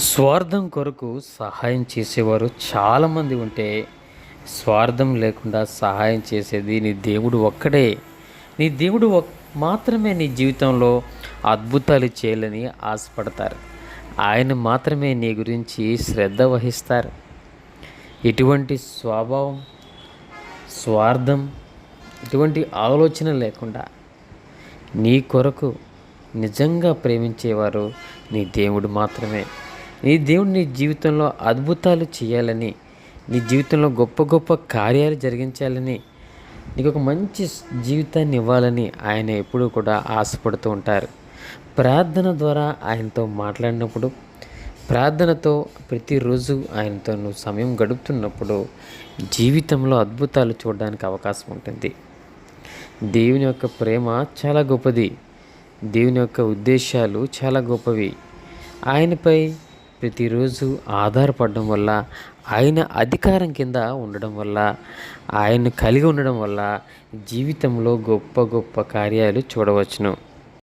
స్వార్థం కొరకు సహాయం చేసేవారు చాలామంది ఉంటే స్వార్థం లేకుండా సహాయం చేసేది నీ దేవుడు ఒక్కడే. నీ దేవుడు ఒక్- మాత్రమే నీ జీవితంలో అద్భుతాలు చేయాలని ఆశపడతారు. ఆయన మాత్రమే నీ గురించి శ్రద్ధ వహిస్తారు. ఎటువంటి స్వభావం స్వార్థం ఎటువంటి ఆలోచన లేకుండా నీ కొరకు నిజంగా ప్రేమించేవారు నీ దేవుడు మాత్రమే. నీ దేవుడు నీ జీవితంలో అద్భుతాలు చేయాలని నీ జీవితంలో గొప్ప గొప్ప కార్యాలు జరిగించాలని నీకు ఒక మంచి జీవితాన్ని ఇవ్వాలని ఆయన ఎప్పుడూ కూడా ఆశపడుతూ ఉంటారు. ప్రార్థన ద్వారా ఆయనతో మాట్లాడినప్పుడు ప్రార్థనతో ప్రతిరోజు ఆయనతో నువ్వు సమయం గడుపుతున్నప్పుడు జీవితంలో అద్భుతాలు చూడడానికి అవకాశం ఉంటుంది. దేవుని యొక్క ప్రేమ చాలా గొప్పది. దేవుని యొక్క ఉద్దేశాలు చాలా గొప్పవి. ఆయనపై ప్రతిరోజు ఆధారపడడం వల్ల ఆయన అధికారం కింద ఉండడం వల్ల ఆయన కలిగి ఉండడం వల్ల జీవితంలో గొప్ప గొప్ప కార్యాలు చూడవచ్చును.